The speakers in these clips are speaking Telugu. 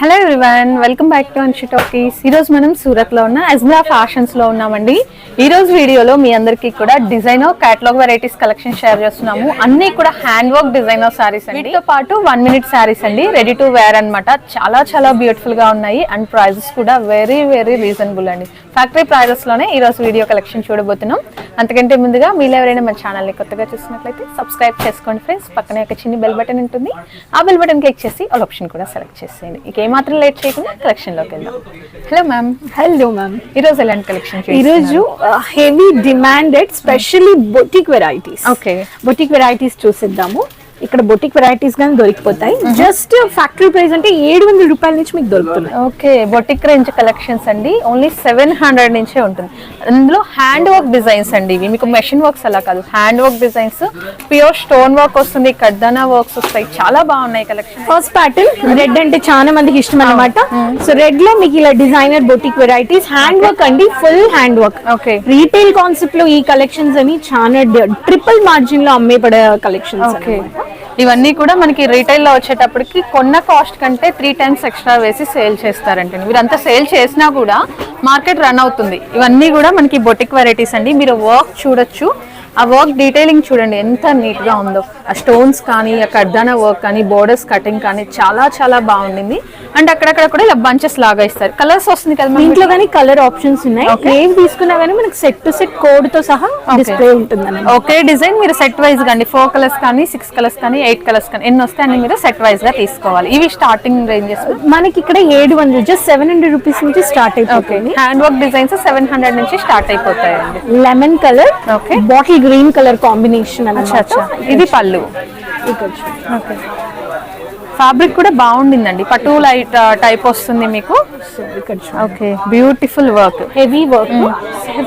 Hello everyone welcome back to Anshi Talkies ఈరోజు మనం సూరత్లో ఉన్న అజ్మా ఫ్యాషన్స్లో ఉన్నామండి. ఈరోజు వీడియోలో మీ అందరికీ కూడా designer catalogue varieties collection share చేస్తున్నాము. అన్ని కూడా హ్యాండ్ వర్క్ డిజైనర్ సారీస్ అండి. వీటితో పాటు వన్ మినిట్ సారీస్ అండి రెడీ టు వేర్ అన్నమాట. చాలా చాలా బ్యూటిఫుల్గా ఉన్నాయి అండ్ ప్రైజెస్ కూడా వెరీ వెరీ రీజనబుల్ అండి. ఫ్యాక్టరీ ప్రైజెస్లోనే వీడియో కలెక్షన్ చూడబోతున్నాం. అంతకంటే ముందుగా మీరు ఎవరైనా మన ఛానల్ని కొత్తగా చూసినట్లయితే సబ్స్క్రైబ్ చేసుకోండి ఫ్రెండ్స్ పక్కనే ఒక చిన్న బెల్ బటన్ ఉంటుంది. ఆ బెల్ బటన్ క్లిక్ చేసి ఒక ఆప్షన్ కూడా సెలెక్ట్ చేసేయండి. ఇక ఏమాత్రం లేట్ చేయకుండా కలెక్షన్లోకి వెళ్దాం. హలో మ్యామ్ హలో మ్యామ్ ఈ రోజు ఎలాంటి కలెక్షన్ ఈరోజు heavy demanded specially boutique varieties okay boutique varieties చూసిద్దాము. ఇక్కడ బొటిక్ వెరైటీస్ కానీ దొరికిపోతాయి. జస్ట్ ఫ్యాక్టరీ ప్రైస్ అంటే ఏడు వందల రూపాయల నుంచి మీకు దొరుకుతున్నాయి. ఓకే బొటిక్ రేంజ్ కలెక్షన్స్ అండి. ఓన్లీ సెవెన్ హండ్రెడ్ నుంచే ఉంటుంది. అందులో హ్యాండ్ వర్క్ డిజైన్స్ అండి ఇవి. మీకు మెషిన్ వర్క్స్ అలా కాదు. Hand work designs pure stone work వస్తుంది కడ్దానా వర్క్స్ వస్తాయి. చాలా బాగున్నాయి కలెక్షన్ ఫస్ట్ ప్యాటర్న్ రెడ్ అంటే చాలా మందికి ఇష్టం అనమాట సో రెడ్లో మీకు ఇలా designer boutique varieties hand work అండి full hand work okay. Retail కాన్సెప్ట్లో ఈ కలెక్షన్స్ అని చాలా ట్రిపుల్ మార్జిన్లో అమ్మే పడే కలెక్షన్స్ ఓకే ఇవన్నీ కూడా మనకి రీటైల్లో వచ్చేటప్పటికి కొన్న కాస్ట్ కంటే త్రీ టైమ్స్ ఎక్స్ట్రా వేసి సేల్ చేస్తారంటే వీరంతా సేల్ చేసినా కూడా మార్కెట్ రన్ అవుతుంది. ఇవన్నీ కూడా మనకి బొటిక్ వెరైటీస్ అండి. మీరు వర్క్ చూడొచ్చు. ఆ వర్క్ డీటెయిలింగ్ చూడండి ఎంత నీట్గా ఉందో. ఆ స్టోన్స్ కానీ ఆ కడ్దాన వర్క్ కానీ బోర్డర్స్ కటింగ్ కానీ చాలా చాలా బాగుండింది. అండ్ అక్కడక్కడ కూడా ఇలా బంచెస్ లాగా ఇస్తారు. కలర్స్ వస్తుంది కదా. దీంట్లో కానీ కలర్ ఆప్షన్స్ ఉన్నాయి. ఏవి తీసుకున్నా కానీ మనకి సెట్ టు సెట్ కోడ్తో సహా డిస్ప్లే ఉంటుంది ఒకే డిజైన్ మీరు సెట్ వైజ్గా అండి ఫోర్ కలర్స్ కానీ సిక్స్ కలర్స్ కానీ ఎయిట్ కలర్స్ కానీ ఎన్ని వస్తే అన్ని మీరు సెట్ వైజ్గా తీసుకోవాలి. ఇవి స్టార్టింగ్ రేంజెస్ మనకి ఇక్కడ ఏడు వందలు జస్ట్ సెవెన్ హండ్రెడ్ రూపీస్ నుంచి స్టార్ట్ అయిపోతుంది. Hand work designs seven hundred నుంచి స్టార్ట్ అయిపోతాయండి. Lemon colour Okay. Bottle green colour combination అచ్చా ఇది పళ్ళు. ఫ్యాబ్రిక్ కూడా బాగుండిందండి. పట్టు లైట్ టైప్ వస్తుంది మీకు. Okay. Beautiful work heavy work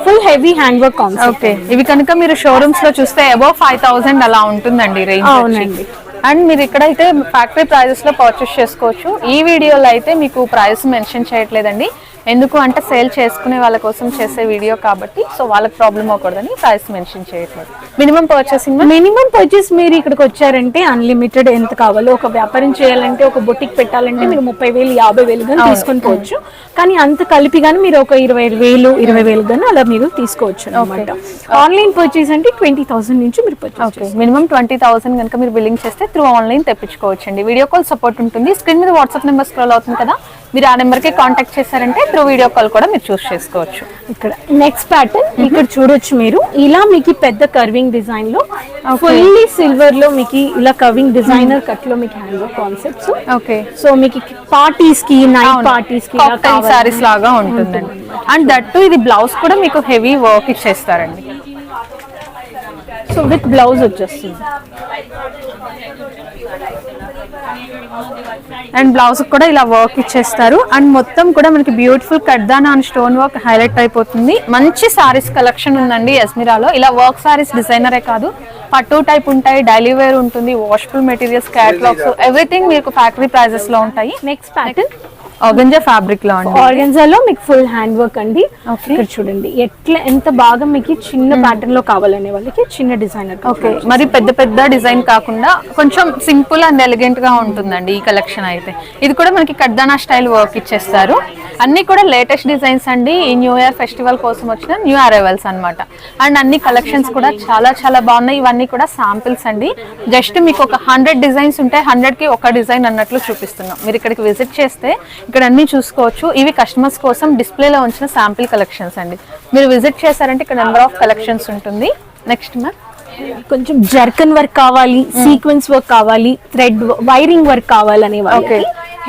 full heavy hand work okay. ఇవి కనుక మీరు షోరూమ్స్లో చూస్తే అబౌవ్ ఫైవ్ థౌసండ్ అలా ఉంటుందండి రేంజ్ అవునండి. అండ్ మీరు ఇక్కడైతే ఫ్యాక్టరీ ప్రైజెస్లో పర్చేస్ చేసుకోవచ్చు. ఈ వీడియోలో అయితే మీకు ప్రైస్ మెన్షన్ చేయట్లేదండి. ఎందుకు అంటే సేల్ చేసుకునే వాళ్ళ కోసం చేసే వీడియో కాబట్టి సో వాళ్ళకి ప్రాబ్లం అవ్వకూడదని ప్రైస్ మెన్షన్ చేయట్లేదు. మినిమం పర్చేసింగ్ మినిమం పర్చేస్ మీరు ఇక్కడికి వచ్చారంటే అన్లిమిటెడ్ ఎంత కావాలో? ఒక వ్యాపారం చేయాలంటే ఒక బొటిక్ పెట్టాలంటే మీరు ముప్పై వేలు యాభై వేలు కానీ తీసుకొని పోవచ్చు. కానీ అంత కలిపి కానీ మీరు ఒక ఇరవై వేలు ఇరవై వేలు కానీ అలా మీరు తీసుకోవచ్చు అనమాట ఆన్లైన్ పర్చేస్ అంటే ట్వంటీ థౌసండ్ నుంచి మీరు మినిమం ట్వంటీ థౌసండ్ కనుక మీరు బిల్లింగ్ చేస్తే త్రూ ఆన్లైన్ తెప్పించుకోవచ్చు అండి వీడియో కాల్ సపోర్ట్ ఉంటుంది. స్క్రీన్ మీద వాట్సాప్ నెంబర్ స్క్రోల్ అవుతుంది కదా మీరు ఆ నెంబర్కి కాంటాక్ట్ చేశారంటే త్రూ వీడియో కాల్ కూడా మీరు చూస్ చేసుకోవచ్చు. ఇక్కడ నెక్స్ట్ ప్యాటర్న్ ఇక్కడ చూడొచ్చు మీరు. ఇలా మీకు పెద్ద కర్వింగ్ డిజైన్లో ఫుల్లీ సిల్వర్లో మీకు ఇలా కర్వింగ్ డిజైనర్ కట్లో మీకు hand work concepts okay so మీకు పార్టీస్కి నైట్ పార్టీస్కి సారీస్ లాగా ఉంటుందండి. అండ్ దట్టు ఇది బ్లౌజ్ కూడా మీకు హెవీ వర్క్ ఇచ్చేస్తారండి. సో విత్ బ్లౌజ్ వచ్చేస్తుంది. అండ్ బ్లౌజ్ కూడా ఇలా వర్క్ ఇచ్చేస్తారు. అండ్ మొత్తం కూడా మనకి బ్యూటిఫుల్ కడ్దానా అండ్ స్టోన్ వర్క్ హైలైట్ అయిపోతుంది. మంచి సారీస్ కలెక్షన్ ఉందండి ఎస్మిరాలో ఇలా వర్క్ సారీస్ డిజైనరే కాదు పట్టు టైప్ ఉంటాయి డైలీ వేర్ ఉంటుంది వాషబుల్ మెటీరియల్స్ క్యాటలాగ్స్ ఎవ్రీథింగ్ మీకు ఫ్యాక్టరీ ప్రైజెస్లో ఉంటాయి. నెక్స్ట్ ప్యాటర్న్ ఆర్గంజా ఫ్యాబ్రిక్లో అండి ఆర్గన్జాలో మీకు ఫుల్ హ్యాండ్ వర్క్ అండి. ఇక్కడ చూడండి. ఎట్లా ఎంత బాగా మీకు చిన్న ప్యాటర్న్లో కావాలనే వాళ్ళకి చిన్న డిజైనర్ ఓకే మరి పెద్ద పెద్ద డిజైన్ కాకుండా కొంచెం సింపుల్ అండ్ ఎలిగెంట్గా ఉంటుందండి ఈ కలెక్షన్ అయితే. ఇది కూడా మనకి కడ్దానా స్టైల్ వర్క్ ఇచ్చేస్తారు. అన్ని కూడా లేటెస్ట్ డిజైన్స్ అండి. ఈ న్యూ ఇయర్ ఫెస్టివల్ కోసం వచ్చిన న్యూ అరైవల్స్ అన్నమాట. అండ్ అన్ని కలెక్షన్స్ కూడా చాలా చాలా బాగున్నాయి. ఇవన్నీ కూడా శాంపిల్స్ అండి. జస్ట్ మీకు ఒక హండ్రెడ్ డిజైన్స్ ఉంటే హండ్రెడ్కి ఒక డిజైన్ అన్నట్లు చూపిస్తున్నాం. మీరు ఇక్కడికి విజిట్ చేస్తే ఇక్కడ అన్ని చూసుకోవచ్చు. ఇవి కస్టమర్స్ కోసం డిస్ప్లేలో ఉంచిన శాంపిల్ కలెక్షన్స్ అండి. మీరు విజిట్ చేశారంటే ఇక్కడ నెంబర్ ఆఫ్ కలెక్షన్స్ ఉంటుంది. నెక్స్ట్ మ్యామ్ కొంచెం జర్కన్ వర్క్ కావాలి సీక్వెన్స్ వర్క్ కావాలి థ్రెడ్ వైరింగ్ వర్క్ కావాలనే వాళ్ళకి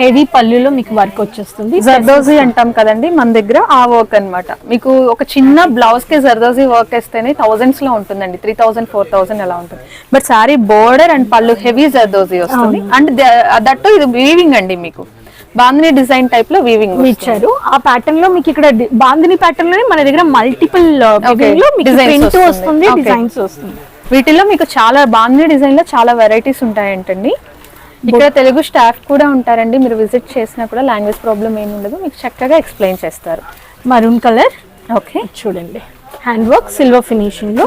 హెవీ పళ్ళులో మీకు వర్క్ వచ్చేస్తుంది. జర్దోజీ అంటాం కదండి మన దగ్గర ఆ వర్క్ అన్నమాట. మీకు ఒక చిన్న బ్లౌజ్కి జర్దోజీ వర్క్ వేస్తేనే థౌసండ్స్లో ఉంటుందండి. త్రీ థౌసండ్ ఫోర్ థౌసండ్ అలా ఉంటుంది. బట్ సారీ బోర్డర్ అండ్ పళ్ళు హెవీ జర్దోజీ వస్తుంది. అండ్ దట్టు ఇది వీవింగ్ అండి మీకు. బాందిని డిజైన్ టైప్లో వీవింగ్ ఇచ్చారు. ఆ ప్యాటర్న్లో మీకు ఇక్కడ బాందిని ప్యాటర్న్లోనే మన దగ్గర మల్టిపుల్ Okay. లో మీకు Designs ప్రింట్ వస్తుంది. డిజైన్స్ వస్తుంది. వీటిలో మీకు చాలా బాందిని డిజైన్లో చాలా వెరైటీస్ ఉంటాయంటండి. ఇక్కడ తెలుగు స్టాఫ్ కూడా ఉంటారండి. మీరు విజిట్ చేసినా కూడా లాంగ్వేజ్ ప్రాబ్లం ఏమి ఉండదు. మీకు చక్కగా ఎక్స్ప్లెయిన్ చేస్తారు. మరూన్ కలర్ ఓకే చూడండి. Hand work silver ఫినిషింగ్లో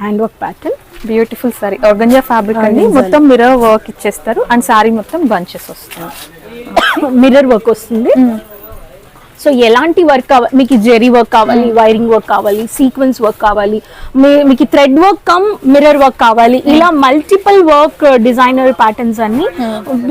hand work pattern beautiful sari organza fabric అండి. మొత్తం మిరర్ వర్క్ ఇచ్చేస్తారు. అండ్ సారీ మొత్తం బంచెస్ వస్తుంది. మిర్రర్ వర్క్ వస్తుంది. సో ఎలాంటి వర్క్ కావాలి మీకు జెరీ వర్క్ కావాలి వైరింగ్ వర్క్ కావాలి సీక్వెన్స్ వర్క్ కావాలి మీకు thread work come mirror work కావాలి ఇలా మల్టిపుల్ వర్క్ డిజైనర్ ప్యాటర్న్స్ అన్ని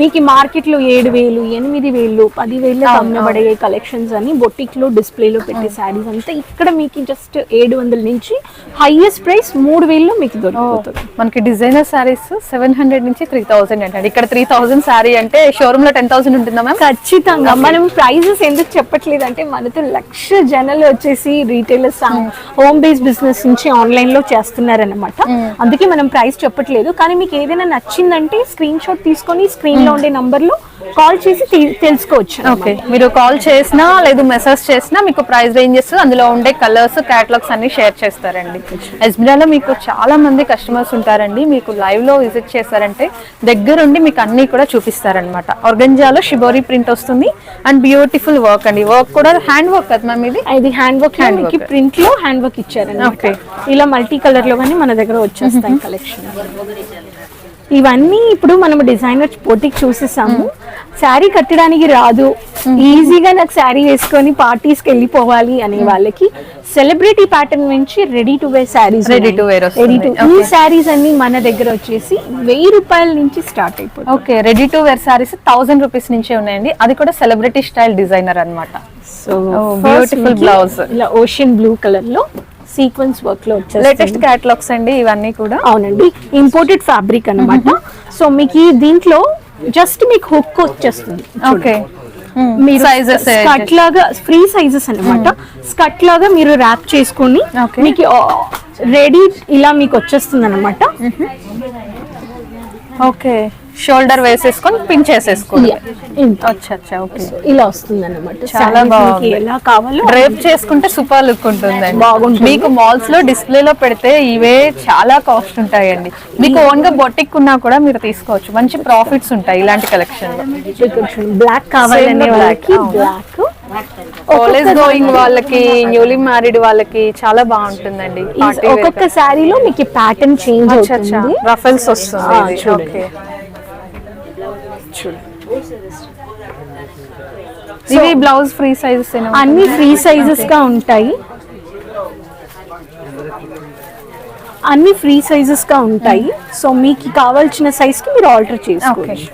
మీకు మార్కెట్లో ఏడు వేలు ఎనిమిది వేలు పది వేలు అమ్మబడే కలెక్షన్స్ అన్ని బొటిక్లో డిస్ప్లే లో పెట్టే శారీస్ అంతా ఇక్కడ మీకు జస్ట్ ఏడు వందల నుంచి హైయెస్ట్ ప్రైస్ మూడు వేలలో మీకు దొరుకుతుంది మనకి డిజైనర్ సారీస్ సెవెన్ హండ్రెడ్ నుంచి త్రీ థౌసండ్ అంటే ఇక్కడ త్రీ థౌసండ్ సారీ అంటే షోరూమ్లో టెన్ థౌసండ్ ఉంటుందా మ్యామ్ ఖచ్చితంగా. మనం ప్రైజెస్ ఎందుకు చెప్పట్లేదు? అంటే మనతో లక్ష జనాలు వచ్చేసి రీటైలర్స్ హోమ్ బేస్ బిజినెస్ నుంచి ఆన్లైన్లో చేస్తున్నారన్నమాట. అందుకే మనం ప్రైస్ చెప్పట్లేదు. కానీ మీకు ఏదైనా నచ్చిందంటే స్క్రీన్ షాట్ తీసుకొని స్క్రీన్లో ఉండే నంబర్లో కాల్ చేసి తెలుసుకోవచ్చు ఓకే. మీరు కాల్ చేసినా లేదు మెసేజ్ చేసినా మీకు ప్రైస్ రేంజెస్ అందులో ఉండే కలర్స్ క్యాటలాగ్స్ అన్ని షేర్ చేస్తారండి. ఎస్బిరాలో మీకు చాలా మంది కస్టమర్స్ ఉంటారండి. మీకు లైవ్లో విజిట్ చేస్తారంటే దగ్గరుండి మీకు అన్ని కూడా చూపిస్తారనమాట ఆర్గంజాలో షిబోరి ప్రింట్ వస్తుంది. అండ్ బ్యూటిఫుల్ వర్క్ అండి. వర్క్ కూడా హ్యాండ్ వర్క్ కదా మ్యామ్ ఇది ఇది హ్యాండ్ వర్క్ మీకు work. ప్రింట్లో హ్యాండ్ వర్క్ ఇచ్చారండి. ఇలా మల్టీ కలర్లో కానీ మన దగ్గర వచ్చేస్తాయి కలెక్షన్ ఇవన్నీ ఇప్పుడు మనం డిజైనర్ పోటీకి చూసేసాము. శారీ కట్టడానికి రాదు. ఈజీగా నాకు శారీ వేసుకొని parties కి వెళ్ళిపోవాలి అనే వాళ్ళకి సెలబ్రిటీ ప్యాటర్న్ నుంచి ready to wear saris to wear వస్తుంది. రెడీ టు ఈ. శారీస్ అన్ని మన దగ్గర వచ్చేసి వెయ్యి రూపాయల నుంచి స్టార్ట్ అయిపోతుంది okay ready to wear saris thousand rupees నుంచే ఉన్నాయండి. అది కూడా సెలబ్రిటీ స్టైల్ డిజైనర్ అన్నమాట. So beautiful blouse. ఇలా ఓషన్ బ్లూ కలర్లో సీక్వెన్స్ వర్క్లో వచ్చేసి లేటెస్ట్ క్యాటలాగ్స్ అండి ఇవన్నీ కూడా. అవునండి. ఇంపోర్టెడ్ ఫ్యాబ్రిక్ అన్నమాట. సో మీకు దీంట్లో జస్ట్ మీకు హుక్ వచ్చేస్తుంది. ఓకే మీరు సైజెస్ స్కట్ లాగా ఫ్రీ సైజెస్ అన్నమాట. స్కట్ లాగా మీరు ర్యాప్ చేసుకొని. మీకు రెడీ ఇలా మీకు వచ్చేస్తుంది అనమాట ఓకే షోల్డర్ వేసేసుకొని పిన్ చేసేసుకోండి అచ్చా అచ్చా ఓకే. ఇలా వస్తుంది అనమాట చాలా బాగుంది. ఎలా కావాలో డ్రైప్ చేసుకుంటే సూపర్ లుక్ బాగుంటుంది. మీకు మాల్స్లో డిస్ప్లే లో పెడితే ఇవే చాలా కాస్ట్ ఉంటాయండి. మీకు ఓన్గా బొటిక్ ఉన్నా కూడా మీరు తీసుకోవచ్చు. మంచి ప్రాఫిట్స్ ఉంటాయి ఇలాంటి కలెక్షన్ బ్లాక్ కావాలనే black, వాళ్ళకి. బ్లాక్ కాలేజ్ గోయింగ్ వాళ్ళకి న్యూలీ మ్యారీడ్ వాళ్ళకి చాలా బాగుంటుందండి. ఒక్కొక్క శారీలో మీకు ప్యాటర్న్ చేంజ్ రఫల్స్ వస్తుంది. చూడండి. ఇవి బ్లౌజ్ ఫ్రీ సైజెస్ అన్ని ఫ్రీ సైజెస్గా ఉంటాయి. అన్ని ఫ్రీ సైజెస్గా ఉంటాయి. సో మీకు కావాల్సిన సైజ్కి మీరు ఆల్టర్ చేసుకోవచ్చు.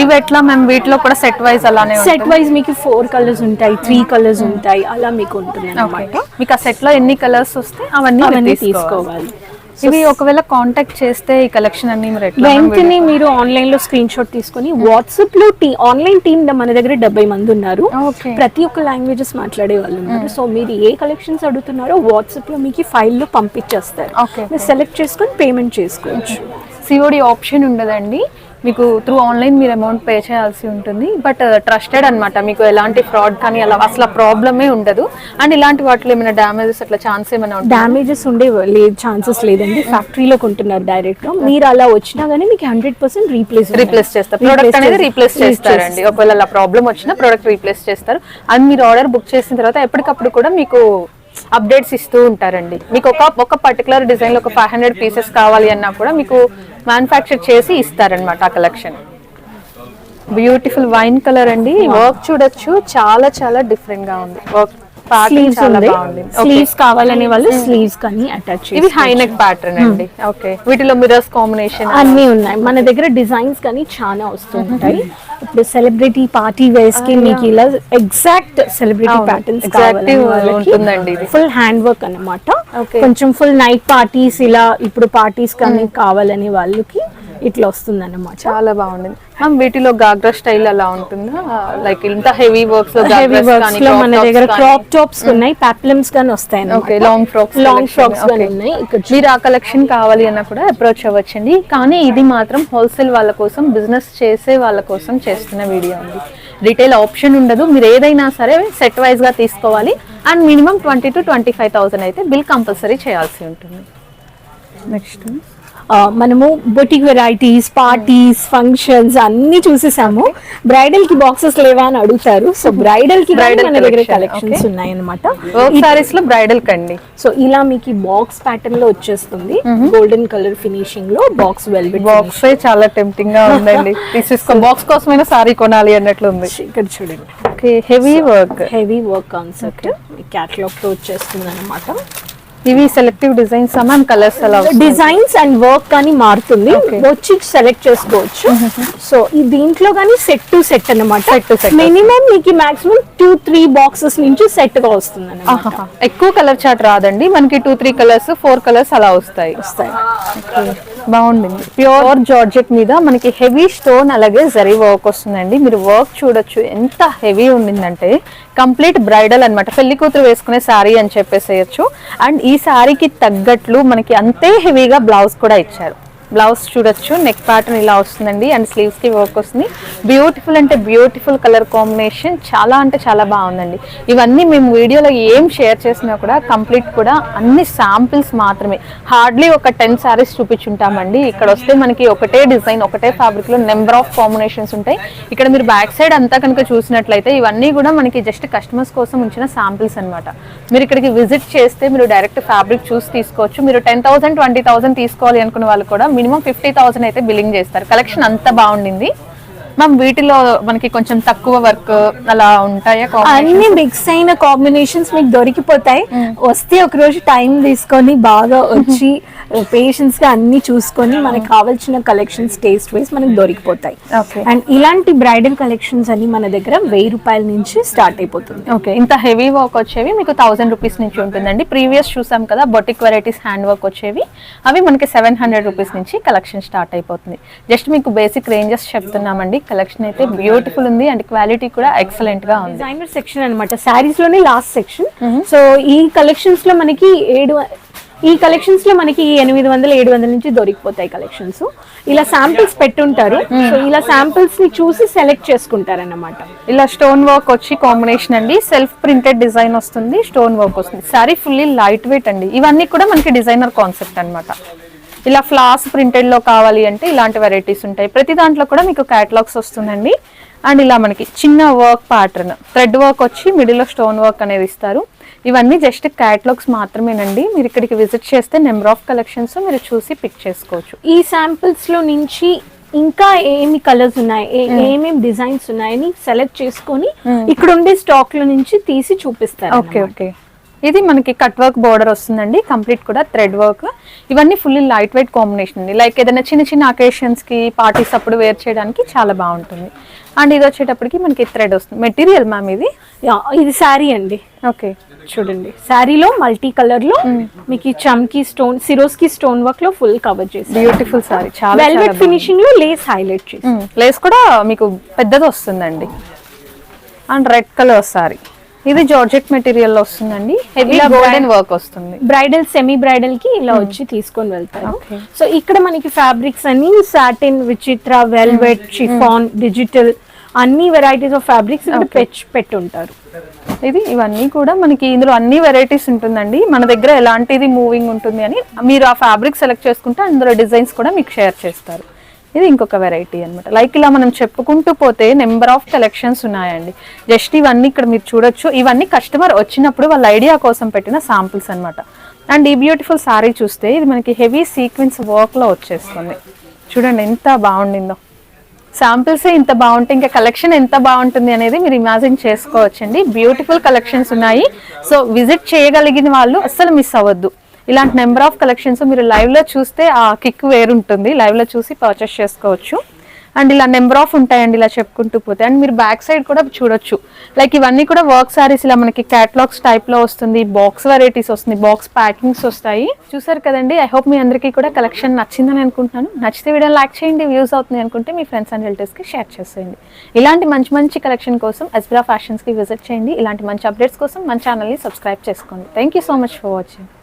ఇవి ఎట్లా మేము వీటిలో కూడా సెట్ వైజ్ అలానే సెట్ వైజ్ మీకు ఫోర్ కలర్స్ ఉంటాయి త్రీ కలర్స్ ఉంటాయి. అలా మీకు ఉంటుంది అనమాట మీకు ఆ సెట్లో ఎన్ని కలర్స్ వస్తే అవన్నీ తీసుకోవాలి. ఇవి ఒకవేళ కాంటాక్ట్ చేస్తే ఈ కలెక్షన్ అన్ని వెంటనే మీరు ఆన్లైన్లో స్క్రీన్ షాట్ తీసుకొని వాట్సాప్లో టీ ఆన్లైన్ టీమ్ మన దగ్గర డెబ్బై మంది ఉన్నారు. ప్రతి ఒక్క లాంగ్వేజెస్ మాట్లాడే వాళ్ళు ఉన్నారు. సో మీరు ఏ కలెక్షన్స్ అడుగుతున్నారో వాట్సాప్లో మీకు ఫైల్లో పంపించేస్తారు. మీరు సెలెక్ట్ చేసుకొని పేమెంట్ చేసుకోవచ్చు. సిఓడి ఆప్షన్ ఉండదండి. మీకు త్రూ ఆన్లైన్ మీరు అమౌంట్ పే చేయాల్సి ఉంటుంది. బట్ ట్రస్టెడ్ అన్నమాట. మీకు ఎలాంటి ఫ్రాడ్ కానీ అలా అసలు ప్రాబ్లమే ఉండదు. అండ్ ఇలాంటి వాటిలో ఏమైనా డ్యామేజెస్ అట్లా ఛాన్స్ ఏమైనా డ్యామేజెస్ ఉండే లేదు ఛాన్సెస్ లేదండి. ఫ్యాక్టరీలో కొంటున్నారు డైరెక్ట్గా మీరు అలా వచ్చినా గానీ మీకు హండ్రెడ్ పర్సెంట్ రీప్లేస్ రీప్లేస్ చేస్తారు. ప్రోడక్ట్ అనేది రీప్లేస్ చేస్తారండి. ఒకవేళ అలా ప్రాబ్లం వచ్చినా ప్రోడక్ట్ రీప్లేస్ చేస్తారు. అది మీరు ఆర్డర్ బుక్ చేసిన తర్వాత ఎప్పటికప్పుడు కూడా మీకు అప్డేట్స్ ఇస్తూ ఉంటారండి. మీకు ఒక ఒక పర్టికులర్ డిజైన్లో ఒక ఫైవ్ హండ్రెడ్ పీసెస్ కావాలి అన్నా కూడా మీకు మ్యానుఫ్యాక్చర్ చేసి ఇస్తారనమాట ఆ కలెక్షన్ బ్యూటిఫుల్ వైన్ కలర్ అండి. వర్క్ చూడొచ్చు. చాలా చాలా డిఫరెంట్గా ఉంది. Work sleeves. స్లీవ్స్ కావాలనే వాళ్ళు స్లీవ్స్ కానీ అటాచ్ ఇవి హై నెక్ ప్యాటర్న్ అండి. ఓకే వీటిలో మిరర్స్ కాంబినేషన్ అన్నీ ఉన్నాయి. మన దగ్గర డిజైన్స్ కానీ చాలా వస్తుంటాయి ఇప్పుడు సెలబ్రిటీ పార్టీ వేర్స్కి మీకు ఇలా ఎగ్జాక్ట్ సెలబ్రిటీ. ప్యాటర్న్స్ ఉంటుందండి ఇది. ఫుల్ హ్యాండ్ వర్క్ అన్నమాట. కొంచెం ఫుల్ నైట్ పార్టీస్ ఇలా ఇప్పుడు పార్టీస్ కానీ కావాలనే వాళ్ళకి ఇట్లా వస్తుంది అన్నమాట చాలా బాగుంది. మ్యామ్ వీటిలో గాగ్రా స్టైల్ అలా ఉంటుందా? లైక్ ఇంత హెవీ వర్క్స్లో హెవీ వర్క్స్ కానీ లో మన దగ్గర కానీ. క్రాప్ టాప్స్ ఉన్నాయి పాప్లమ్స్ గానీ వస్తాయి okay long frocks long frocks గానీ ఉన్నాయి ఇక్కడ మీరు ఆ కలెక్షన్ కావాలి అన్న కూడా అప్రోచ్ అవ్వచ్చండి. కానీ ఇది మాత్రం హోల్సేల్ వాళ్ళ కోసం బిజినెస్ చేసే వాళ్ళ కోసం చేస్తున్న వీడియో అండి. రిటైల్ ఆప్షన్ ఉండదు. మీరు ఏదైనా సరే సెట్ వైజ్గా తీసుకోవాలి. And minimum twenty two twenty five thousand అయితే బిల్ కంపల్సరీ చేయాల్సి ఉంటుంది. నెక్స్ట్ మనము బొటిక్ వెరైటీస్ పార్టీస్ ఫంక్షన్స్ అన్ని చూసేసాము. బ్రైడల్కి బాక్సెస్ లేవా అని అడుగుతారు. సో బ్రైడల్కి మన దగ్గర కలెక్షన్స్. ఉన్నాయి అనమాట సారీస్లో బ్రైడల్ కండి సో ఇలా మీకు బాక్స్ ప్యాటర్న్లో వచ్చేస్తుంది. గోల్డెన్ కలర్ ఫినిషింగ్లో బాక్స్ వెల్వెట్ బాక్స్ చాలా టెంప్టింగ్గా ఉందండి. తీసేసుకో బాక్స్ కోసమైనా సారీ కొనాలి అన్నట్లు ఉంది. ఇక్కడ చూడండి. Okay heavy work heavy work concept క్యాటలాగ్తో వచ్చేస్తుంది అనమాట ఇవి selective designs ma'am colours. Designs and work కానీ మారుతుంది. వచ్చి సెలెక్ట్ చేసుకోవచ్చు. సో ఈ దీంట్లో కానీ సెట్ టు సెట్ అన్నమాట. Set to set. మినిమం మీకు మాక్సిమం టూ త్రీ బాక్సెస్ నుంచి సెట్గా వస్తుంది. ఎక్కువ కలర్ చాట్ రాదండి. మనకి two three colours four colours అలా వస్తాయి. వస్తాయి. బాగుండింది ప్యూర్ జార్జెట్ మీద మనకి హెవీ స్టోన్ అలాగే జరీ వర్క్ వస్తుందండి. మీరు వర్క్ చూడొచ్చు. ఎంత హెవీ ఉండిందంటే కంప్లీట్ బ్రైడల్ అన్నమాట. పెళ్ళి కూతురు వేసుకునే శారీ అని చెప్పేసేయచ్చు. అండ్ ఈ శారీకి తగ్గట్లు మనకి అంతే హెవీగా బ్లౌజ్ కూడా ఇచ్చారు. బ్లౌజ్ చూడొచ్చు నెక్ ప్యాటర్న్ ఇలా వస్తుందండి అండ్ స్లీవ్స్కి వర్క్ వస్తుంది. బ్యూటిఫుల్ అంటే బ్యూటిఫుల్ కలర్ కాంబినేషన్ చాలా అంటే చాలా బాగుందండి. ఇవన్నీ మేము వీడియోలో ఏం షేర్ చేసినా కూడా కంప్లీట్ కూడా అన్ని శాంపిల్స్ మాత్రమే. హార్డ్లీ ఒక టెన్ శారీస్ చూపించుంటామండి. ఇక్కడ వస్తే మనకి ఒకటే డిజైన్ ఒకటే ఫ్యాబ్రిక్లో నెంబర్ ఆఫ్ కాంబినేషన్స్ ఉంటాయి. ఇక్కడ మీరు బ్యాక్ సైడ్ అంతా కనుక చూసినట్లయితే ఇవన్నీ కూడా మనకి జస్ట్ కస్టమర్స్ కోసం ఉంచిన శాంపిల్స్ అనమాట మీరు ఇక్కడికి విజిట్ చేస్తే మీరు డైరెక్ట్ ఫ్యాబ్రిక్ చూసి తీసుకోవచ్చు. మీరు టెన్ థౌసండ్ ట్వంటీ థౌసండ్ తీసుకోవాలి అనుకున్న వాళ్ళు కూడా మినిమం ఫిఫ్టీ థౌసండ్ అయితే బిల్లింగ్ చేస్తారు. కలెక్షన్ అంత బాగుండింది. మ్యామ్ వీటిలో మనకి కొంచెం తక్కువ వర్క్ అలా ఉంటాయా? అన్ని మిక్స్ అయిన కాంబినేషన్స్ మీకు దొరికిపోతాయి. వస్తే ఒక రోజు టైం తీసుకొని బాగా వచ్చి పేషెన్స్గా అన్ని చూసుకొని మనకి కావాల్సిన కలెక్షన్స్ టేస్ట్ వైస్ మనకి దొరికిపోతాయి. ఓకే అండ్ ఇలాంటి బ్రైడల్ కలెక్షన్స్ అన్ని మన దగ్గర వెయ్యి రూపాయల నుంచి స్టార్ట్ అయిపోతుంది. ఓకే ఇంత హెవీ వర్క్ వచ్చేవి మీకు థౌసండ్ రూపీస్ నుంచి ఉంటుందండి. ప్రీవియస్ చూసాం కదా బొటిక్ వెరైటీస్ హ్యాండ్ వర్క్ వచ్చేవి. అవి మనకి సెవెన్ హండ్రెడ్ రూపీస్ నుంచి కలెక్షన్ స్టార్ట్ అయిపోతుంది. జస్ట్ మీకు బేసిక్ రేంజెస్ చెప్తున్నామండి. కలెక్షన్ అయితే బ్యూటిఫుల్ ఉంది అండ్ క్వాలిటీ కూడా ఎక్సలెంట్గా ఉంది. డిజైనర్ సెక్షన్ అనమాట శారీస్లోనే లాస్ట్ సెక్షన్ సో ఈ కలెక్షన్స్లో మనకి ఏడు ఈ కలెక్షన్స్లో మనకి ఎనిమిది వందల ఏడు వందల నుంచి దొరికిపోతాయి కలెక్షన్స్ ఇలా శాంపిల్స్ పెట్టుంటారు. సో ఇలా శాంపిల్స్ని చూసి సెలెక్ట్ చేసుకుంటారు అన్నమాట ఇలా స్టోన్ వర్క్ వచ్చి కాంబినేషన్ అండి. సెల్ఫ్ ప్రింటెడ్ డిజైన్ వస్తుంది స్టోన్ వర్క్ వస్తుంది. సారీ ఫుల్లీ లైట్ వెయిట్ అండి. ఇవన్నీ కూడా మనకి డిజైనర్ కాన్సెప్ట్ అన్నమాట. ఇలా ఫ్లాస్ ప్రింటెడ్లో కావాలి అంటే ఇలాంటి వెరైటీస్ ఉంటాయి. ప్రతి దాంట్లో కూడా మీకు క్యాటలాగ్స్ వస్తుందండి. అండ్ ఇలా మనకి చిన్న వర్క్ ప్యాటర్న్ థ్రెడ్ వర్క్ వచ్చి మిడిల్లో స్టోన్ వర్క్ అనేది ఇస్తారు. ఇవన్నీ జస్ట్ క్యాటలాగ్స్ మాత్రమేనండి. మీరు ఇక్కడికి విజిట్ చేస్తే నెంబర్ ఆఫ్ కలెక్షన్స్ మీరు చూసి పిక్ చేసుకోవచ్చు. ఈ శాంపిల్స్లో నుంచి ఇంకా ఏమి కలర్స్ ఉన్నాయి? ఏమేమి డిజైన్స్ ఉన్నాయని సెలెక్ట్ చేసుకొని ఇక్కడ ఉండే స్టాక్లో నుంచి తీసి చూపిస్తారు ఓకే ఓకే ఇది మనకి కట్ వర్క్ బోర్డర్ వస్తుందండి కంప్లీట్ కూడా థ్రెడ్ వర్క్ ఇవన్నీ ఫుల్లీ లైట్ వెయిట్ కాంబినేషన్ అండి. లైక్ ఏదైనా చిన్న చిన్న అకేషన్స్కి పార్టీస్ అప్పుడు వేర్ చేయడానికి చాలా బాగుంటుంది. అండ్ ఇది వచ్చేటప్పటికి మనకి థ్రెడ్ వస్తుంది. మెటీరియల్ మ్యామ్ ఇది? ఇది శారీ అండి. ఓకే చూడండి. శారీలో మల్టీ కలర్లో మీకు ఈ చమ్కీ స్టోన్ సిరోస్కి స్టోన్ వర్క్లో ఫుల్ కవర్ చేసి బ్యూటిఫుల్ సారీ చాలా వెల్వెట్ ఫినిషింగ్లో లేస్ హైలైట్ చేసి ప్లేస్ కూడా మీకు పెద్దది వస్తుందండి. అండ్ రెడ్ కలర్ సారీ ఇది జార్జెట్ మెటీరియల్లో వస్తుందండి. హెవీ ఇలా గోల్డెన్ వర్క్ వస్తుంది. బ్రైడల్ సెమీ బ్రైడల్కి ఇలా వచ్చి తీసుకొని వెళ్తారు. సో ఇక్కడ మనకి ఫ్యాబ్రిక్స్ అన్ని సాటిన్ విచిత్ర వెల్వెట్ షిఫాన్ డిజిటల్ అన్ని వెరైటీస్ ఆఫ్ ఫ్యాబ్రిక్స్ ఇక్కడ పెట్టి పెట్టుంటారు. ఇది ఇవన్నీ కూడా మనకి ఇందులో అన్ని వెరైటీస్ ఉంటుందండి. మన దగ్గర ఎలాంటిది మూవింగ్ ఉంటుంది అని మీరు ఆ ఫ్యాబ్రిక్ సెలెక్ట్ చేసుకుంటే అందులో డిజైన్స్ కూడా మీకు షేర్ చేస్తారు. ఇది ఇంకొక వెరైటీ అన్నమాట. లైక్ ఇలా మనం చెప్పుకుంటూ పోతే నెంబర్ ఆఫ్ కలెక్షన్స్ ఉన్నాయండి. జస్ట్ ఇవన్నీ ఇక్కడ మీరు చూడొచ్చు. ఇవన్నీ కస్టమర్ వచ్చినప్పుడు వాళ్ళ ఐడియా కోసం పెట్టిన శాంపిల్స్ అన్నమాట. అండ్ ఈ బ్యూటిఫుల్ సారీ చూస్తే ఇది మనకి హెవీ సీక్వెన్స్ వర్క్లో వచ్చేస్తుంది. చూడండి ఎంత బాగుండిందో. శాంపిల్సే ఇంత బాగుంటే ఇంకా కలెక్షన్ ఎంత బాగుంటుంది అనేది మీరు ఇమాజిన్ చేసుకోవచ్చండి. బ్యూటిఫుల్ కలెక్షన్స్ ఉన్నాయి. సో విజిట్ చేయగలిగిన వాళ్ళు అస్సలు మిస్ అవ్వద్దు. ఇలాంటి నెంబర్ ఆఫ్ కలెక్షన్స్ మీరు లైవ్లో చూస్తే ఆ కిక్ వేరుంటుంది లైవ్లో చూసి పర్చేస్ చేసుకోవచ్చు. అండ్ ఇలా నెంబర్ ఆఫ్ ఉంటాయండి ఇలా చెప్పుకుంటూ పోతే. అండ్ మీరు బ్యాక్ సైడ్ కూడా చూడొచ్చు. లైక్ ఇవన్నీ కూడా వర్క్ సారీస్ ఇలా మనకి క్యాటలాగ్స్ టైప్లో వస్తుంది. బాక్స్ వెరైటీస్ వస్తుంది. బాక్స్ ప్యాకింగ్స్ వస్తాయి. చూసారు కదండి? ఐ హోప్ మీ అందరికీ కూడా కలెక్షన్ నచ్చిందని అనుకుంటున్నాను. నచ్చితే వీడియో లైక్ చేయండి. వ్యూస్ అవుతుంది అనుకుంటే మీ ఫ్రెండ్స్ అండ్ రిలేటివ్స్కి షేర్ చేసేయండి. ఇలాంటి మంచి మంచి కలెక్షన్ కోసం అజ్బిరా ఫ్యాషన్స్కి విజిట్ చేయండి. ఇలాంటి మంచి అప్డేట్స్ కోసం మన ఛానల్ని సబ్స్క్రైబ్ చేసుకోండి. Thank you so much for watching